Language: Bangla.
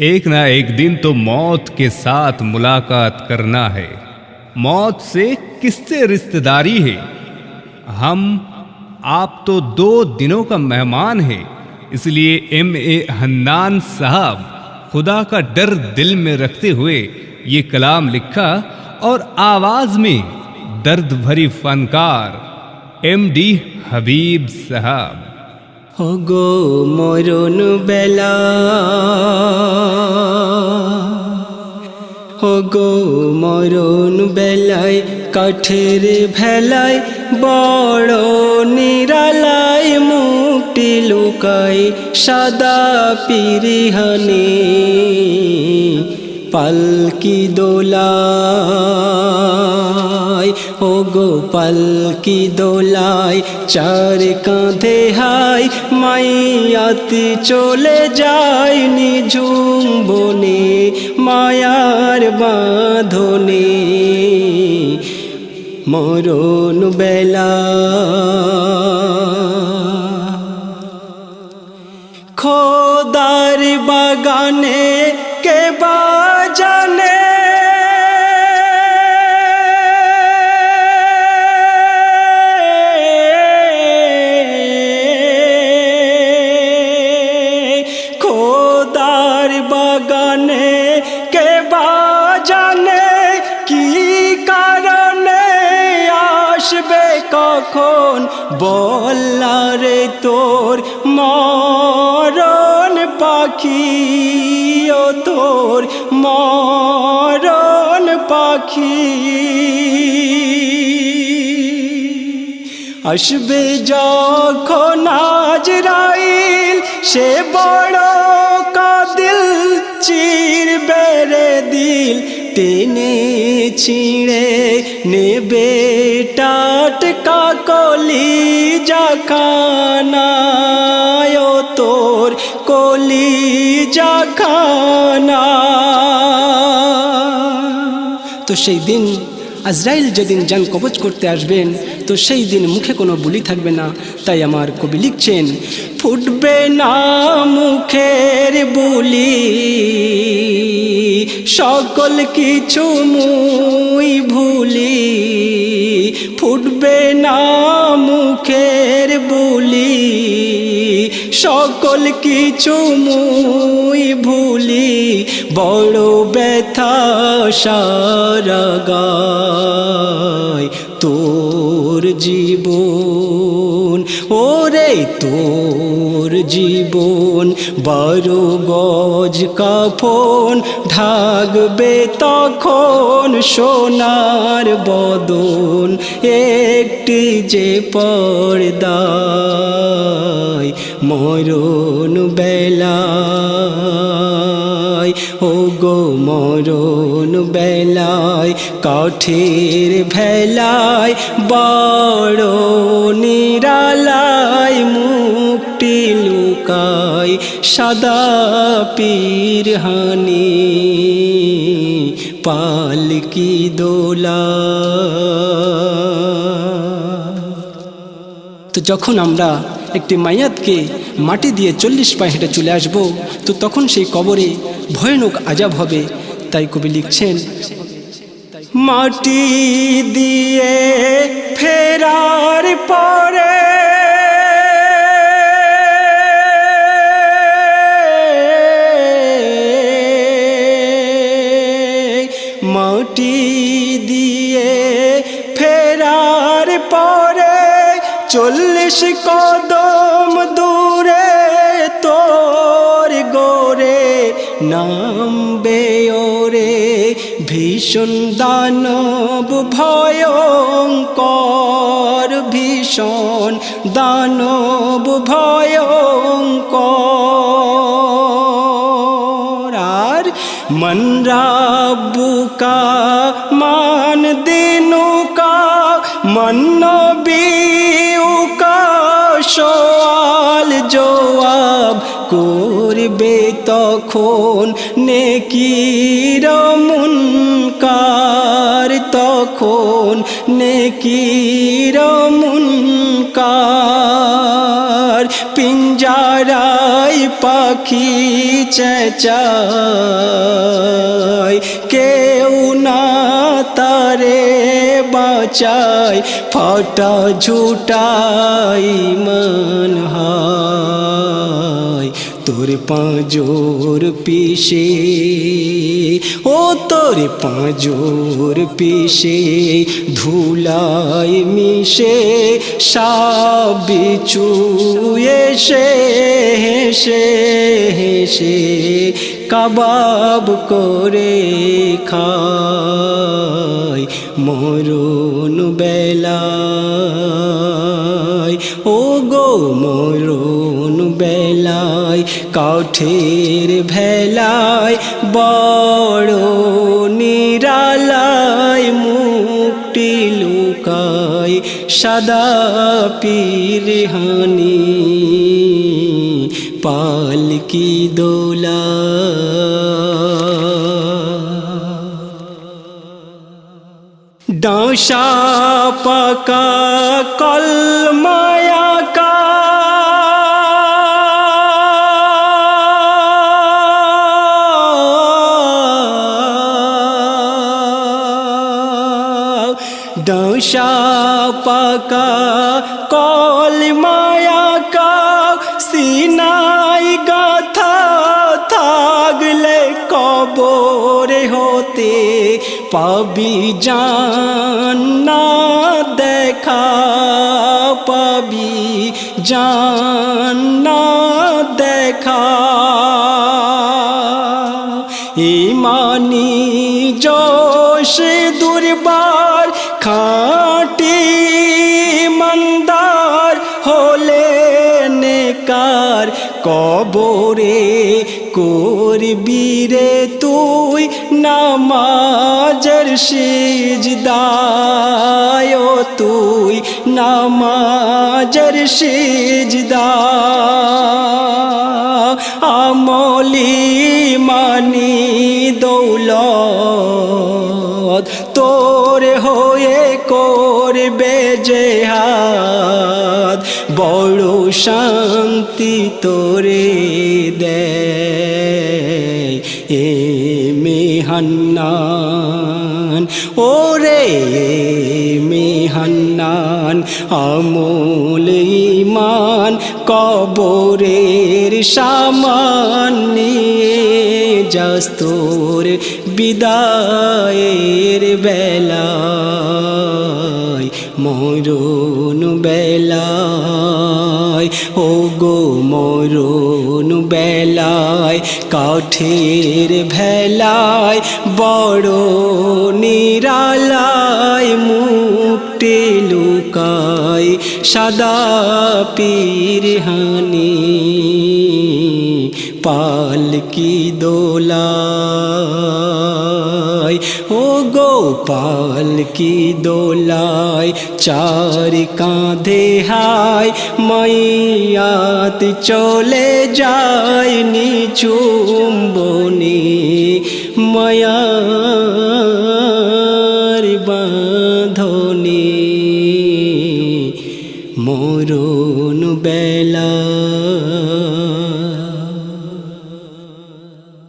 एक ना एक दिन तो मौत के साथ मुलाकात करना है। मौत से किससे रिश्तेदारी है? हम, आप तो दो दिनों का मेहमान है, इसलिए एम ए हन्नान साहब खुदा का डर दिल में रखते हुए ये कलाम लिखा और आवाज़ में दर्द भरी फनकार, एम डी हबीब साहब। ওগো মরণ বেলা। ওগো মরণ বেলায়, কাঠের ভেলায়, বড় নিরালায়, মুক্তি লুকায় সাদা পিরিহানে, পালকি দোলায় ও গো পালকি চার কাঁধে হাই মাইয়াতি চলে যায় নিঝুম বনে মায়ার বাঁধনে মরণ বেলা খোদার বাগানে কে কখন বল্লারে তোর মরণ পাখি ও তোর মরণ পাখি। আসবে যখন আজরাইল, সে বড় কাদিল চির বেড়ে দিল। টেনে ছিঁড়ে নেবে টাটকা কলি জাখানা তো সেই দিন আজরাইল যেদিন যান কবচ করতে আসবেন, তো সেই দিন মুখে কোনো বুলি থাকবে না, তাই আমার কবি লিখছেন, ফুটবে না মুখের বুলি, সকল কিছু মুই ভুলি, ফুটবে না সকল কিছু মুই ভুলি বড় ব্যথা সারা গায় তোর জীবন। ওরে তোর জীবন বারো গজ কাফন ঢাকবে তখন সোনার বদন একটি যে পর্দায় মরণ বেলায় ও গো মরণ বেলায়, কাঠের ভেলায়, বড় নিরালায় মুক্তি লুকায় সাদা পীরহানি পালকি দোলা। তো যখন আমরা একটি মাইয়াতকে মাটি দিয়ে চল্লিশ পায়ে হেঁটে চলে আসব, তো তখন সেই কবরে ভয়ানক আজাব হবে, তাই কবি লিখছেন, মাটি দিয়ে ফেরার পরে মাটি দিয়ে ফেরার পরে চল্লিশ কদম দূরে তোর গোরে নামবে ওরে। ভীষণ দানব, ভয়ঙ্কর, ভীষণ দানব, ভয়ঙ্কর। আর মন রাবুকা মান দিনুকা মন বিউকা করবে তখন নেকির মুনকার তখন নেকির মুনকার পিঞ্জারাই পাখি চেঁচায়, কেউ না তারে বাঁচায়, ফাটা ঝুটাই মন হায়। তোর পাঁজোর পিসে ও তোর পাঁজোর পিসে ধুলাই মিশে সাবিচু এসে হেসে হেসে, কাবাব করে খায় মরুন বেলায়। ও গো মরুন কাঠের ভেলায় বড় নিরালায় মুক্তি লুকায় সাদা পীরহানি পালকি দোলা। ডাঁসা পাকা কলমায়া ডাঁসা পাকা কলমায়া কা, সিনাই গাথা থাকলে কবর হতে পাবি জান দেখা পাবি জান দেখা। ইমানি জোশ দুর্বার করবি রে তুই নামাজের সিজদায় তুই নামাজের সিজদা। আমলি মানি দৌলত, তোর হয়ে করবে জেহাদ। বড় শান্তি তোরে দে। এ মেহান্নান ওরে মেহান্নান আমূল ইমান কবরের সামান নিয়ে বিদায়ের বেলায় মরুন বেলায়। ও গো মরুন বেলায় কাঠের ভেলায় বড় নিরালায় মুক্তি লুকায় সাদা পীরহানি পালকি দোলায় ও গোপাল কি দোলায় চার কাঁধে হায় মাইয়াত চলে যায় নিচুম্বনি মায়া